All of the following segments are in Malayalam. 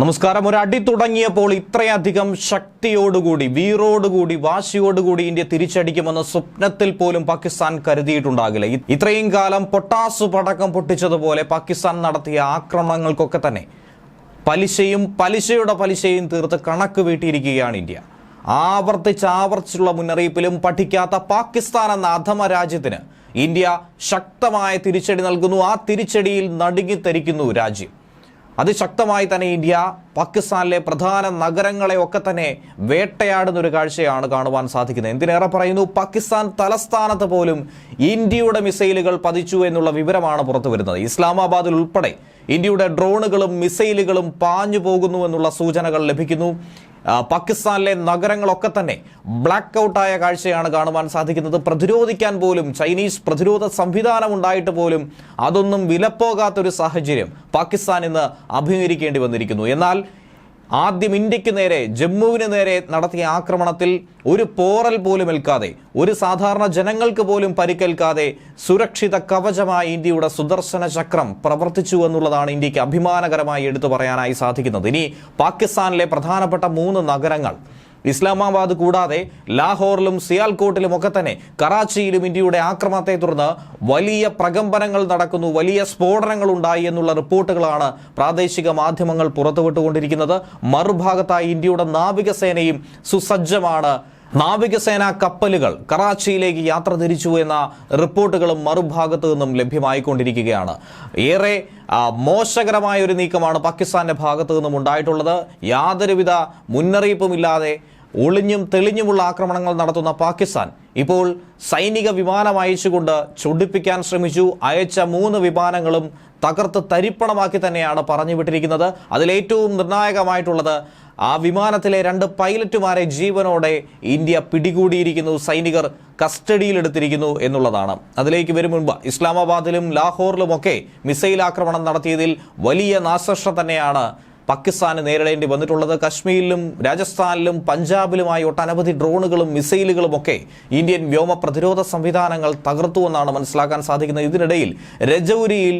നമസ്കാരം. ഒരു അടി തുടങ്ങിയപ്പോൾ ഇത്രയധികം ശക്തിയോടുകൂടി വീറോടുകൂടി വാശിയോടുകൂടി ഇന്ത്യ തിരിച്ചടിക്കുമെന്ന സ്വപ്നത്തിൽ പോലും പാകിസ്ഥാൻ കരുതിയിട്ടുണ്ടാകില്ല. ഇത്രയും കാലം പൊട്ടാസ് പടക്കം പൊട്ടിച്ചതുപോലെ പാകിസ്ഥാൻ നടത്തിയ ആക്രമണങ്ങൾക്കൊക്കെ തന്നെ പലിശയും പലിശയുടെ പലിശയും തീർത്ത് കണക്ക് വീട്ടിയിരിക്കുകയാണ് ഇന്ത്യ. ആവർത്തിച്ച് ആവർത്തിച്ചുള്ള മുന്നറിയിപ്പിലും പഠിക്കാത്ത പാകിസ്ഥാൻ എന്ന അധമ രാജ്യത്തിന് ഇന്ത്യ ശക്തമായ തിരിച്ചടി നൽകുന്നു. ആ തിരിച്ചടിയിൽ നടുങ്ങിത്തരിക്കുന്നു രാജ്യം. അതിശക്തമായി തന്നെ ഇന്ത്യ പാകിസ്ഥാനിലെ പ്രധാന നഗരങ്ങളെ ഒക്കെ തന്നെ വേട്ടയാടുന്ന ഒരു കാഴ്ചയാണ് കാണുവാൻ സാധിക്കുന്നത്. എന്തിനേറെ പറയുന്നു? പാകിസ്ഥാൻ തലസ്ഥാനത്ത് പോലും ഇന്ത്യയുടെ മിസൈലുകൾ പതിച്ചു എന്നുള്ള വിവരമാണ് പുറത്തു വരുന്നത്. ഇസ്ലാമാബാദിൽ ഉൾപ്പെടെ ഇന്ത്യയുടെ ഡ്രോണുകളും മിസൈലുകളും പാഞ്ഞു പോകുന്നു എന്നുള്ള സൂചനകൾ ലഭിക്കുന്നു. പാകിസ്ഥാനിലെ നഗരങ്ങളൊക്കെ തന്നെ ബ്ലാക്ക് ഔട്ടായ കാഴ്ചയാണ് കാണുവാൻ സാധിക്കുന്നത്. പ്രതിരോധിക്കാൻ പോലും ചൈനീസ് പ്രതിരോധ സംവിധാനം ഉണ്ടായിട്ട് പോലും അതൊന്നും വിലപ്പോകാത്തൊരു സാഹചര്യം പാകിസ്ഥാൻ ഇന്ന് അഭിമുഖീകരിക്കേണ്ടി വന്നിരിക്കുന്നു. എന്നാൽ ആദ്യം ഇന്ത്യയ്ക്ക് നേരെ ജമ്മുവിന് നേരെ നടത്തിയ ആക്രമണത്തിൽ ഒരു പോറൽ പോലും ഏൽക്കാതെ ഒരു സാധാരണ ജനങ്ങൾക്ക് പോലും പരിക്കേൽക്കാതെ സുരക്ഷിത കവചമായി ഇന്ത്യയുടെ സുദർശന ചക്രം പ്രവർത്തിച്ചു എന്നുള്ളതാണ് ഇന്ത്യയ്ക്ക് അഭിമാനകരമായി എടുത്തു പറയാനായി സാധിക്കുന്നത്. ഇനി പാകിസ്ഥാനിലെ പ്രധാനപ്പെട്ട മൂന്ന് നഗരങ്ങൾ ഇസ്ലാമാബാദ് കൂടാതെ ലാഹോറിലും സിയാൽകോട്ടിലും ഒക്കെ തന്നെ കറാച്ചിയിലും ഇന്ത്യയുടെ ആക്രമണത്തെ തുടർന്ന് വലിയ പ്രകമ്പനങ്ങൾ നടക്കുന്നു വലിയ സ്ഫോടനങ്ങൾ ഉണ്ടായി എന്നുള്ള റിപ്പോർട്ടുകളാണ് പ്രാദേശിക മാധ്യമങ്ങൾ പുറത്തുവിട്ടുകൊണ്ടിരിക്കുന്നത്. മറുഭാഗത്തായി ഇന്ത്യയുടെ നാവികസേനയും സുസജ്ജമാണ്. നാവികസേനാ കപ്പലുകൾ കറാച്ചിയിലേക്ക് യാത്ര തിരിച്ചു എന്ന റിപ്പോർട്ടുകളും മറുഭാഗത്തു നിന്നും ലഭ്യമായിക്കൊണ്ടിരിക്കുകയാണ്. ഏറെ മോശകരമായ ഒരു നീക്കമാണ് പാകിസ്ഥാന്റെ ഭാഗത്തു നിന്നും ഉണ്ടായിട്ടുള്ളത്. യാതൊരുവിധ മുന്നറിയിപ്പുമില്ലാതെ ഒളിഞ്ഞും തെളിഞ്ഞുമുള്ള ആക്രമണങ്ങൾ നടത്തുന്ന പാകിസ്ഥാൻ ഇപ്പോൾ സൈനിക വിമാനം അയച്ചുകൊണ്ട് ചൊടിപ്പിക്കാൻ ശ്രമിച്ചു. അയച്ച മൂന്ന് വിമാനങ്ങളും തകർത്ത് തരിപ്പണമാക്കി തന്നെയാണ് പറഞ്ഞു വിട്ടിരിക്കുന്നത് അതിലേറ്റവും നിർണായകമായിട്ടുള്ളത് ആ വിമാനത്തിലെ രണ്ട് പൈലറ്റുമാരെ ജീവനോടെ ഇന്ത്യ പിടികൂടിയിരിക്കുന്നു. സൈനികർ കസ്റ്റഡിയിലെടുത്തിരിക്കുന്നു എന്നുള്ളതാണ്. അതിലേക്ക് വരും മുൻപ് ഇസ്ലാമാബാദിലും ലാഹോറിലുമൊക്കെ മിസൈൽ ആക്രമണം നടത്തിയതിൽ വലിയ നാശനഷ്ടം തന്നെയാണ് പാകിസ്ഥാന് നേരിടേണ്ടി വന്നിട്ടുള്ളത് കശ്മീരിലും രാജസ്ഥാനിലും പഞ്ചാബിലുമായി ഒട്ടനവധി ഡ്രോണുകളും മിസൈലുകളും ഒക്കെ ഇന്ത്യൻ വ്യോമ പ്രതിരോധ സംവിധാനങ്ങൾ തകർത്തുവെന്നാണ് മനസ്സിലാക്കാൻ സാധിക്കുന്നത്. ഇതിനിടയിൽ രജൌരിയിൽ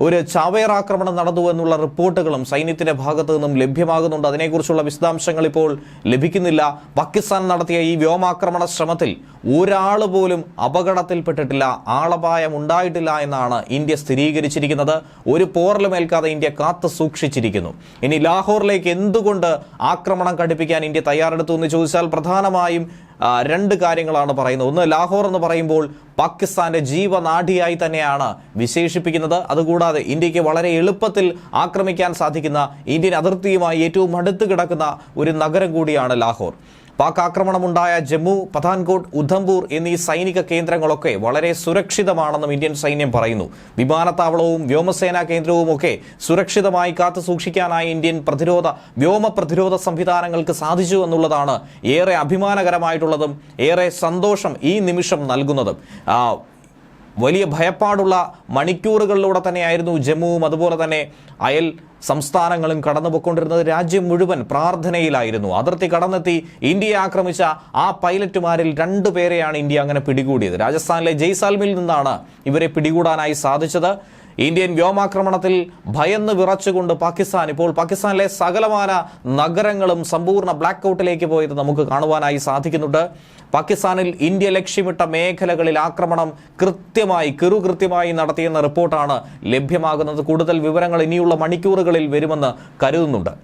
ഒരു ചാവേർ ആക്രമണം നടന്നു എന്നുള്ള റിപ്പോർട്ടുകളും സൈന്യത്തിന്റെ ഭാഗത്തു നിന്നും ലഭ്യമാകുന്നുണ്ട്. അതിനെക്കുറിച്ചുള്ള വിശദാംശങ്ങൾ ഇപ്പോൾ ലഭിക്കുന്നില്ല. പാകിസ്ഥാൻ നടത്തിയ ഈ വ്യോമാക്രമണ ശ്രമത്തിൽ ഒരാൾ പോലും അപകടത്തിൽപ്പെട്ടിട്ടില്ല. ആളപായം ഉണ്ടായിട്ടില്ല എന്നാണ് ഇന്ത്യ സ്ഥിരീകരിച്ചിരിക്കുന്നത്. ഒരു പോറലുമേൽക്കാതെ ഇന്ത്യ കാത്തു സൂക്ഷിച്ചിരിക്കുന്നു. ഇനി ലാഹോറിലേക്ക് എന്തുകൊണ്ട് ആക്രമണം കടുപ്പിക്കാൻ ഇന്ത്യ തയ്യാറെടുത്തു എന്ന് ചോദിച്ചാൽ പ്രധാനമായും രണ്ട് കാര്യങ്ങളാണ് പറയുന്നത്. ഒന്ന് ലാഹോർ എന്ന് പറയുമ്പോൾ പാകിസ്ഥാന്റെ ജീവനാഡിയായി തന്നെയാണ് വിശേഷിപ്പിക്കുന്നത്. അതുകൂടാതെ ഇന്ത്യയ്ക്ക് വളരെ എളുപ്പത്തിൽ ആക്രമിക്കാൻ സാധിക്കുന്ന ഇന്ത്യൻ അതിർത്തിയുമായി ഏറ്റവും അടുത്ത് കിടക്കുന്ന ഒരു നഗരം കൂടിയാണ് ലാഹോർ. പാക് ആക്രമണമുണ്ടായ ജമ്മു പഥാൻകോട്ട് ഉധംപൂർ എന്നീ സൈനിക കേന്ദ്രങ്ങളൊക്കെ വളരെ സുരക്ഷിതമാണെന്നും ഇന്ത്യൻ സൈന്യം പറയുന്നു. വിമാനത്താവളവും വ്യോമസേനാ കേന്ദ്രവും ഒക്കെ സുരക്ഷിതമായി കാത്തു സൂക്ഷിക്കാനായി ഇന്ത്യൻ പ്രതിരോധ വ്യോമ പ്രതിരോധ സംവിധാനങ്ങൾക്ക് സാധിച്ചു എന്നുള്ളതാണ് ഏറെ അഭിമാനകരമായിട്ടുള്ളതും ഏറെ സന്തോഷം ഈ നിമിഷം നൽകുന്നതും. വലിയ ഭയപ്പാടുള്ള മണിക്കൂറുകളിലൂടെ തന്നെയായിരുന്നു ജമ്മുവും അതുപോലെ തന്നെ അയൽ സംസ്ഥാനങ്ങളും കടന്നുപോയിക്കൊണ്ടിരുന്നത്. രാജ്യം മുഴുവൻ പ്രാർത്ഥനയിലായിരുന്നു. അതിർത്തി കടന്നെത്തി ഇന്ത്യയെ ആക്രമിച്ച ആ പൈലറ്റുമാരിൽ രണ്ടു പേരെയാണ് ഇന്ത്യ അങ്ങനെ പിടികൂടിയത്. രാജസ്ഥാനിലെ ജയ്സാൽമിൽ നിന്നാണ് ഇവരെ പിടികൂടാനായി സാധിച്ചത്. ഇന്ത്യൻ വ്യോമാക്രമണത്തിൽ ഭയന്ന് വിറച്ചുകൊണ്ട് പാകിസ്ഥാൻ ഇപ്പോൾ പാകിസ്ഥാനിലെ സകലമാന നഗരങ്ങളും സമ്പൂർണ ബ്ലാക്ക് ഔട്ടിലേക്ക് പോയത് നമുക്ക് കാണുവാനായി സാധിക്കുന്നുണ്ട്. പാകിസ്ഥാനിൽ ഇന്ത്യ ലക്ഷ്യമിട്ട മേഖലകളിൽ ആക്രമണം കൃത്യമായി കൃത്യമായി നടത്തിയെന്ന റിപ്പോർട്ടാണ് ലഭ്യമാകുന്നത്. കൂടുതൽ വിവരങ്ങൾ ഇനിയുള്ള മണിക്കൂറുകളിൽ വരുമെന്ന് കരുതുന്നുണ്ട്.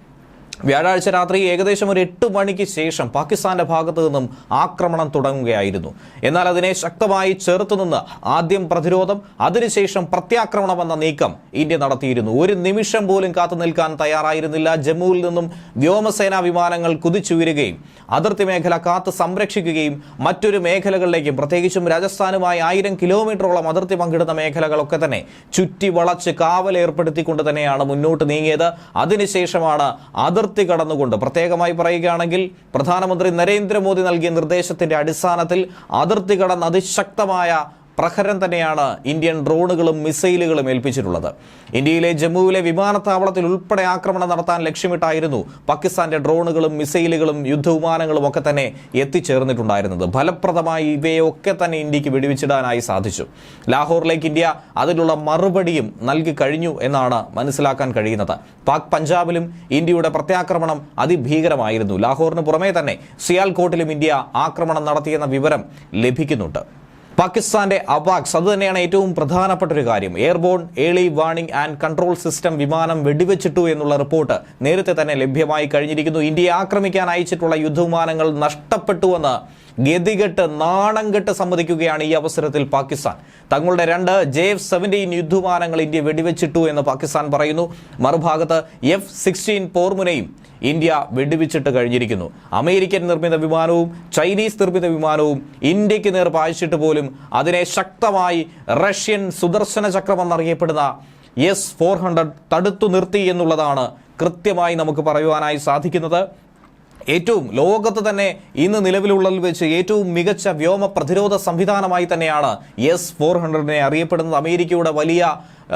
വ്യാഴാഴ്ച രാത്രി ഏകദേശം ഒരു എട്ട് മണിക്ക് ശേഷം പാകിസ്ഥാന്റെ ഭാഗത്തു നിന്നും ആക്രമണം തുടങ്ങുകയായിരുന്നു. എന്നാൽ അതിനെ ശക്തമായി ചെറുത്തുനിന്ന് ആദ്യം പ്രതിരോധം അതിനുശേഷം പ്രത്യാക്രമണം എന്ന നീക്കം ഇന്ത്യ നടത്തിയിരുന്നു. ഒരു നിമിഷം പോലും കാത്തു നിൽക്കാൻ തയ്യാറായിരുന്നില്ല. ജമ്മുവിൽ നിന്നും വ്യോമസേനാ വിമാനങ്ങൾ കുതിച്ചുയരുകയും അതിർത്തി മേഖല കാത്ത് സംരക്ഷിക്കുകയും മറ്റൊരു മേഖലകളിലേക്കും പ്രത്യേകിച്ചും രാജസ്ഥാനുമായി ആയിരം കിലോമീറ്ററോളം അതിർത്തി പങ്കിടുന്ന മേഖലകളൊക്കെ തന്നെ ചുറ്റി വളച്ച് കാവൽ ഏർപ്പെടുത്തിക്കൊണ്ട് തന്നെയാണ് മുന്നോട്ട് നീങ്ങിയത്. അതിനുശേഷമാണ് അതിർത്തി കടന്നുകൊണ്ട് പ്രത്യേകമായി പറയുകയാണെങ്കിൽ പ്രധാനമന്ത്രി നരേന്ദ്രമോദി നൽകിയ നിർദ്ദേശത്തിന്റെ അടിസ്ഥാനത്തിൽ അതിർത്തി കടന്ന് അതിശക്തമായ പ്രഹരം തന്നെയാണ് ഇന്ത്യൻ ഡ്രോണുകളും മിസൈലുകളും ഏൽപ്പിച്ചിട്ടുള്ളത്. ഇന്ത്യയിലെ ജമ്മുവിലെ വിമാനത്താവളത്തിൽ ഉൾപ്പെടെ ആക്രമണം നടത്താൻ ലക്ഷ്യമിട്ടായിരുന്നു പാകിസ്ഥാന്റെ ഡ്രോണുകളും മിസൈലുകളും യുദ്ധവിമാനങ്ങളും ഒക്കെ തന്നെ എത്തിച്ചേർന്നിട്ടുണ്ടായിരുന്നത്. ഫലപ്രദമായി ഇവയൊക്കെ തന്നെ ഇന്ത്യയ്ക്ക് വെടിവെച്ചിടാനായി സാധിച്ചു. ലാഹോറിലേക്ക് ഇന്ത്യ അതിനുള്ള മറുപടിയും നൽകി കഴിഞ്ഞു എന്നാണ് മനസ്സിലാക്കാൻ കഴിയുന്നത്. പാക് പഞ്ചാബിലും ഇന്ത്യയുടെ പ്രത്യാക്രമണം അതിഭീകരമായിരുന്നു. ലാഹോറിന് പുറമേ തന്നെ സിയാൽകോട്ടിലും ഇന്ത്യ ആക്രമണം നടത്തിയെന്ന വിവരം ലഭിക്കുന്നുണ്ട്. പാകിസ്ഥാന്റെ അവാക്സ് അത് തന്നെയാണ് ഏറ്റവും പ്രധാനപ്പെട്ട ഒരു കാര്യം. Airborne early warning and control system വിമാനം വെടിവെച്ചിട്ടു എന്നുള്ള റിപ്പോർട്ട് നേരത്തെ തന്നെ ലഭ്യമായി കഴിഞ്ഞിരിക്കുന്നു. ഇന്ത്യയെ ആക്രമിക്കാൻ അയച്ചിട്ടുള്ള യുദ്ധവിമാനങ്ങൾ നഷ്ടപ്പെട്ടുവെന്ന് ഗതികെട്ട് നാണം കെട്ട് സമ്മതിക്കുകയാണ് ഈ അവസരത്തിൽ പാകിസ്ഥാൻ. തങ്ങളുടെ രണ്ട് ജെ എഫ് സെവന്റീൻ യുദ്ധവിമാനങ്ങൾ ഇന്ത്യ വെടിവെച്ചിട്ടു എന്ന് പാകിസ്ഥാൻ പറയുന്നു. മറുഭാഗത്ത് എഫ് സിക്സ്റ്റീൻ പോർമുനയും ഇന്ത്യ വെടിവെച്ചിട്ട് കഴിഞ്ഞിരിക്കുന്നു. അമേരിക്കൻ നിർമ്മിത വിമാനവും ചൈനീസ് നിർമ്മിത വിമാനവും ഇന്ത്യയ്ക്ക് നേർ പായിച്ചിട്ട് പോലും അതിനെ ശക്തമായി റഷ്യൻ സുദർശന ചക്രം എന്നറിയപ്പെടുന്ന എസ് ഫോർ ഹൺഡ്രഡ് തടുത്തു നിർത്തി എന്നുള്ളതാണ് കൃത്യമായി നമുക്ക് പറയുവാനായി സാധിക്കുന്നത്. ഏറ്റവും ലോകത്ത് തന്നെ ഇന്ന് നിലവിലുള്ളതിൽ വെച്ച് ഏറ്റവും മികച്ച വ്യോമ പ്രതിരോധ സംവിധാനമായി തന്നെയാണ് എസ് ഫോർ ഹൺഡ്രഡിനെ അറിയപ്പെടുന്നത്. അമേരിക്കയുടെ വലിയ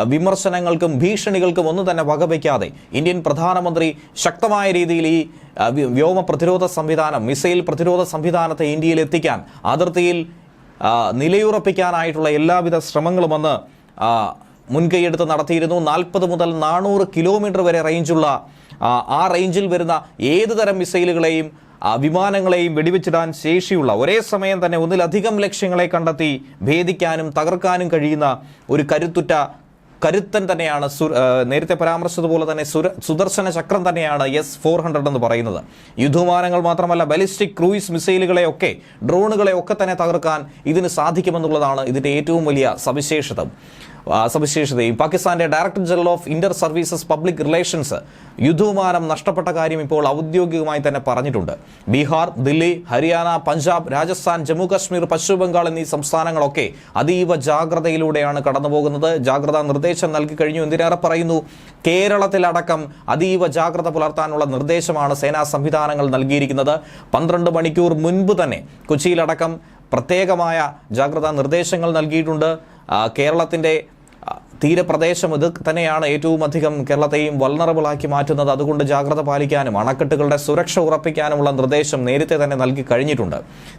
വിമർശനങ്ങൾക്കും ഭീഷണികൾക്കും ഒന്നും തന്നെ വകവയ്ക്കാതെ ഇന്ത്യൻ പ്രധാനമന്ത്രി ശക്തമായ രീതിയിൽ ഈ വ്യോമ പ്രതിരോധ സംവിധാനം മിസൈൽ പ്രതിരോധ സംവിധാനത്തെ ഇന്ത്യയിൽ എത്തിക്കാൻ അതിർത്തിയിൽ നിലയുറപ്പിക്കാനായിട്ടുള്ള എല്ലാവിധ ശ്രമങ്ങളും അന്ന് ആ, മുൻകൈയെടുത്ത് നടത്തിയിരുന്നു. നാൽപ്പത് മുതൽ നാനൂറ് കിലോമീറ്റർ വരെ റേഞ്ചുള്ള ആ, റേഞ്ചിൽ വരുന്ന ഏത് തരം മിസൈലുകളെയും വിമാനങ്ങളെയും വെടിവെച്ചിടാൻ ശേഷിയുള്ള ഒരേ സമയം തന്നെ ഒന്നിലധികം ലക്ഷ്യങ്ങളെ കണ്ടെത്തി ഭേദിക്കാനും തകർക്കാനും കഴിയുന്ന ഒരു കരുത്തുറ്റ കരുത്തൻ തന്നെയാണ് സു നേരത്തെ പരാമർശിച്ചതുപോലെ തന്നെ സുര സുദർശന ചക്രം തന്നെയാണ് എസ് ഫോർ ഹൺഡ്രഡ് എന്ന് പറയുന്നത്. യുദ്ധവിമാനങ്ങൾ മാത്രമല്ല ബലിസ്റ്റിക് ക്രൂയിസ് മിസൈലുകളെയൊക്കെ ഡ്രോണുകളെയൊക്കെ തന്നെ തകർക്കാൻ ഇതിന് സാധിക്കുമെന്നുള്ളതാണ് ഇതിന്റെ ഏറ്റവും വലിയ സവിശേഷത. സവിശേഷതയും. പാകിസ്ഥാന്റെ director general of inter services public relations യുദ്ധവിമാനം നഷ്ടപ്പെട്ട കാര്യം ഇപ്പോൾ ഔദ്യോഗികമായി തന്നെ പറഞ്ഞിട്ടുണ്ട്. ബീഹാർ ദില്ലി ഹരിയാന പഞ്ചാബ് രാജസ്ഥാൻ ജമ്മു കാശ്മീർ പശ്ചിമ ബംഗാൾ എന്നീ സംസ്ഥാനങ്ങളൊക്കെ അതീവ ജാഗ്രതയിലൂടെയാണ് കടന്നുപോകുന്നത്. ജാഗ്രതാ നിർദ്ദേശം നൽകി കഴിഞ്ഞു. എന്തിനേറെ പറയുന്നു? കേരളത്തിലടക്കം അതീവ ജാഗ്രത പുലർത്താനുള്ള നിർദ്ദേശമാണ് സേനാ സംവിധാനങ്ങൾ നൽകിയിരിക്കുന്നത്. പന്ത്രണ്ട് മണിക്കൂർ മുൻപ് തന്നെ കൊച്ചിയിലടക്കം പ്രത്യേകമായ ജാഗ്രതാ നിർദ്ദേശങ്ങൾ നൽകിയിട്ടുണ്ട്. കേരളത്തിന്റെ തീരപ്രദേശം ഇത് തന്നെയാണ് ഏറ്റവും അധികം കേരളത്തെയും വൾണറബിളാക്കി മാറ്റുന്നത്. അതുകൊണ്ട് ജാഗ്രത പാലിക്കാനും അണക്കെട്ടുകളുടെ സുരക്ഷ ഉറപ്പിക്കാനുമുള്ള നിർദ്ദേശം നേരത്തെ തന്നെ നൽകി കഴിഞ്ഞിട്ടുണ്ട്.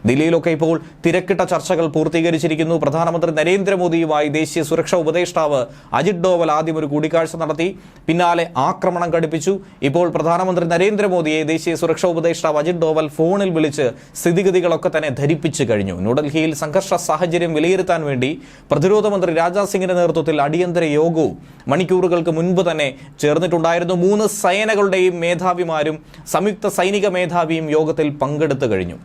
ദില്ലിയിലൊക്കെ ഇപ്പോൾ തിരക്കിട്ട ചർച്ചകൾ പൂർത്തീകരിച്ചിരിക്കുന്നു. പ്രധാനമന്ത്രി നരേന്ദ്രമോദിയുമായി ദേശീയ സുരക്ഷാ ഉപദേഷ്ടാവ് അജിത് ഡോവൽ ആദ്യം ഒരു കൂടിക്കാഴ്ച നടത്തി. പിന്നാലെ ആക്രമണം ഘടിപ്പിച്ചു. ഇപ്പോൾ പ്രധാനമന്ത്രി നരേന്ദ്രമോദിയെ ദേശീയ സുരക്ഷാ ഉപദേഷ്ടാവ് അജിത് ഡോവൽ ഫോണിൽ വിളിച്ച് സ്ഥിതിഗതികളൊക്കെ തന്നെ ധരിപ്പിച്ചു കഴിഞ്ഞു. ന്യൂഡൽഹിയിൽ സംഘർഷ സാഹചര്യം വിലയിരുത്താൻ വേണ്ടി പ്രതിരോധ മന്ത്രി രാജ്നാഥ് സിംഗിന്റെ നേതൃത്വത്തിൽ അടിയന്തര യോഗവും മണിക്കൂറുകൾക്ക് മുൻപ് തന്നെ ചേർന്നിട്ടുണ്ടായിരുന്നു. മൂന്ന് സേനകളുടെയും മേധാവിമാരും സംയുക്ത സൈനിക മേധാവിയും യോഗത്തിൽ പങ്കെടുത്തു കഴിഞ്ഞു.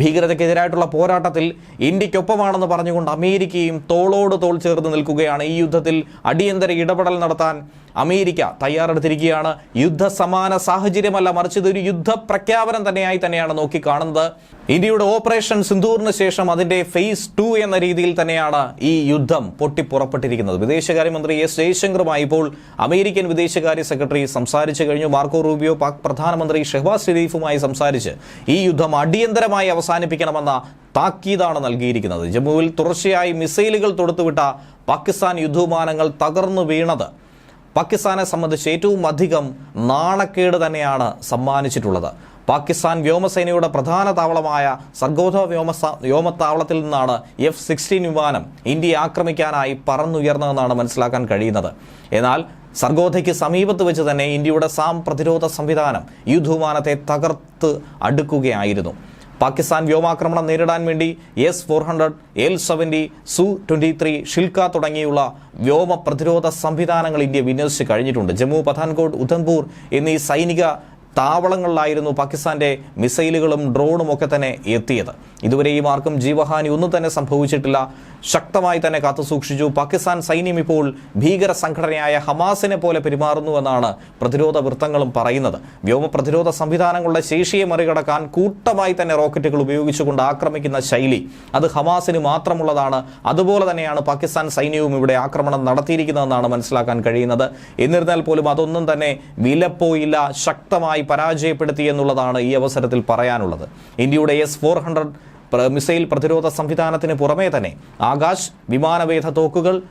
ഭീകരതയ്ക്കെതിരായിട്ടുള്ള പോരാട്ടത്തിൽ ഇന്ത്യക്കൊപ്പമാണെന്ന് പറഞ്ഞുകൊണ്ട് അമേരിക്കയും തോളോട് തോൾ ചേർന്ന് നിൽക്കുകയാണ്. ഈ യുദ്ധത്തിൽ അടിയന്തര ഇടപെടൽ നടത്താൻ അമേരിക്ക തയ്യാറെടുത്തിരിക്കുകയാണ്. യുദ്ധസമാന സാഹചര്യമല്ല മറിച്ച് ഇതൊരു യുദ്ധ പ്രഖ്യാപനം തന്നെയായി തന്നെയാണ് നോക്കിക്കാണുന്നത്. ഇന്ത്യയുടെ ഓപ്പറേഷൻ സിന്ധൂറിന് ശേഷം അതിന്റെ ഫേസ് ടു എന്ന രീതിയിൽ തന്നെയാണ് ഈ യുദ്ധം പൊട്ടിപ്പുറപ്പെട്ടിരിക്കുന്നത്. വിദേശകാര്യമന്ത്രി എസ് ജയശങ്കറുമായി ഇപ്പോൾ അമേരിക്കൻ വിദേശകാര്യ സെക്രട്ടറി സംസാരിച്ചു കഴിഞ്ഞു. മാർക്കോ റൂബിയോ പാക് പ്രധാനമന്ത്രി ഷെഹ്ബാസ് ഷെരീഫുമായി സംസാരിച്ച് ഈ യുദ്ധം അടിയന്തരമായി അവസാനിപ്പിക്കണമെന്ന താക്കീതാണ് നൽകിയിരിക്കുന്നത്. ജമ്മുവിൽ തുടർച്ചയായി മിസൈലുകൾ തൊടുത്തുവിട്ട പാകിസ്ഥാൻ യുദ്ധവിമാനങ്ങൾ തകർന്നു വീണത്. പാകിസ്ഥാനെ സംബന്ധിച്ച് ഏറ്റവും അധികം നാണക്കേട് തന്നെയാണ് സമ്മാനിച്ചിട്ടുള്ളത്. പാകിസ്ഥാൻ വ്യോമസേനയുടെ പ്രധാന താവളമായ സർഗോധ വ്യോമ വ്യോമത്താവളത്തിൽ നിന്നാണ് എഫ് സിക്സ്റ്റീൻ വിമാനം ഇന്ത്യയെ ആക്രമിക്കാനായി പറന്നുയർന്നതെന്നാണ് മനസ്സിലാക്കാൻ കഴിയുന്നത്. എന്നാൽ സർഗോധയ്ക്ക് സമീപത്ത് വെച്ച് തന്നെ ഇന്ത്യയുടെ സാം പ്രതിരോധ സംവിധാനം യുദ്ധവിമാനത്തെ തകർത്ത് അടുക്കുകയായിരുന്നു. പാകിസ്ഥാൻ വ്യോമാക്രമണം നേരിടാൻ വേണ്ടി S four hundred L seventy ZU twenty three Shilka തുടങ്ങിയുള്ള വ്യോമ പ്രതിരോധ സംവിധാനങ്ങൾ ഇന്ത്യ വിന്യസിച്ച് കഴിഞ്ഞിട്ടുണ്ട്. ജമ്മു പത്താൻകോട്ട് ഉധംപൂർ എന്നീ സൈനിക താവളങ്ങളിലായിരുന്നു പാകിസ്ഥാന്റെ മിസൈലുകളും ഡ്രോണും ഒക്കെ തന്നെ എത്തിയത്. ഇതുവരെയും ആർക്കും ജീവഹാനി ഒന്നും തന്നെ സംഭവിച്ചിട്ടില്ല. ശക്തമായി തന്നെ കാത്തുസൂക്ഷിച്ചു പാകിസ്ഥാൻ സൈന്യം ഇപ്പോൾ ഭീകര സംഘടനയായ ഹമാസിനെ പോലെ പെരുമാറുന്നുവെന്നാണ് പ്രതിരോധ വൃത്തങ്ങളും പറയുന്നത്. വ്യോമ പ്രതിരോധ സംവിധാനങ്ങളുടെ ശേഷിയെ മറികടക്കാൻ കൂട്ടമായി തന്നെ റോക്കറ്റുകൾ ഉപയോഗിച്ചുകൊണ്ട് ആക്രമിക്കുന്ന ശൈലി അത് ഹമാസിന് മാത്രമുള്ളതാണ്. അതുപോലെ തന്നെയാണ് പാകിസ്ഥാൻ സൈന്യവും ഇവിടെ ആക്രമണം നടത്തിയിരിക്കുന്നതെന്നാണ് മനസ്സിലാക്കാൻ കഴിയുന്നത്. എന്നിരുന്നാൽ പോലും അതൊന്നും തന്നെ വിലപ്പോയില്ല ശക്തമായി പരാജയപ്പെടുത്തി എന്നുള്ളതാണ് ഈ അവസരത്തിൽ പറയാനുള്ളത്. ഇന്ത്യയുടെ എസ് ഫോർ ഹൺഡ്രഡ് മിസൈൽ പ്രതിരോധ സംവിധാനത്തിന് പുറമേ തന്നെ ആകാശ് വിമാനവേധ തോക്കുകൾ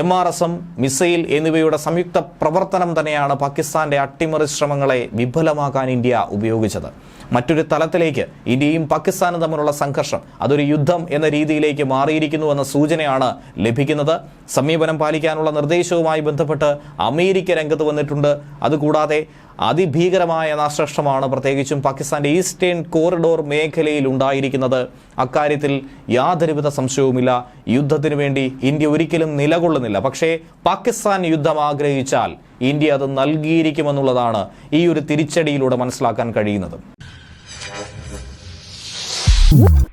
M R S M missile എന്നിവയുടെ സംയുക്ത പ്രവർത്തനം തന്നെയാണ് പാകിസ്ഥാന്റെ അട്ടിമറി ശ്രമങ്ങളെ വിഫലമാക്കാൻ ഇന്ത്യ ഉപയോഗിച്ചത്. മറ്റൊരു തലത്തിലേക്ക് ഇന്ത്യയും പാകിസ്ഥാനും തമ്മിലുള്ള സംഘർഷം അതൊരു യുദ്ധം എന്ന രീതിയിലേക്ക് മാറിയിരിക്കുന്നു എന്ന സൂചനയാണ് ലഭിക്കുന്നത്. സമീപനം പാലിക്കാനുള്ള നിർദ്ദേശവുമായി ബന്ധപ്പെട്ട് അമേരിക്ക രംഗത്ത് വന്നിട്ടുണ്ട്. അതുകൂടാതെ അതിഭീകരമായ നാശനഷ്ടമാണ് പ്രത്യേകിച്ചും പാകിസ്ഥാന്റെ ഈസ്റ്റേൺ കോറിഡോർ മേഖലയിൽ ഉണ്ടായിരിക്കുന്നത്. അക്കാര്യത്തിൽ യാതൊരുവിധ സംശയവുമില്ല. യുദ്ധത്തിനു വേണ്ടി ഇന്ത്യ ഒരിക്കലും നിലകൊള്ളുന്നില്ല. പക്ഷേ പാകിസ്ഥാൻ യുദ്ധം ആഗ്രഹിച്ചാൽ ഇന്ത്യ അത് നൽകിയിരിക്കുമെന്നുള്ളതാണ് ഈ ഒരു തിരിച്ചടിയിലൂടെ മനസ്സിലാക്കാൻ കഴിയുന്നത്. Whoop.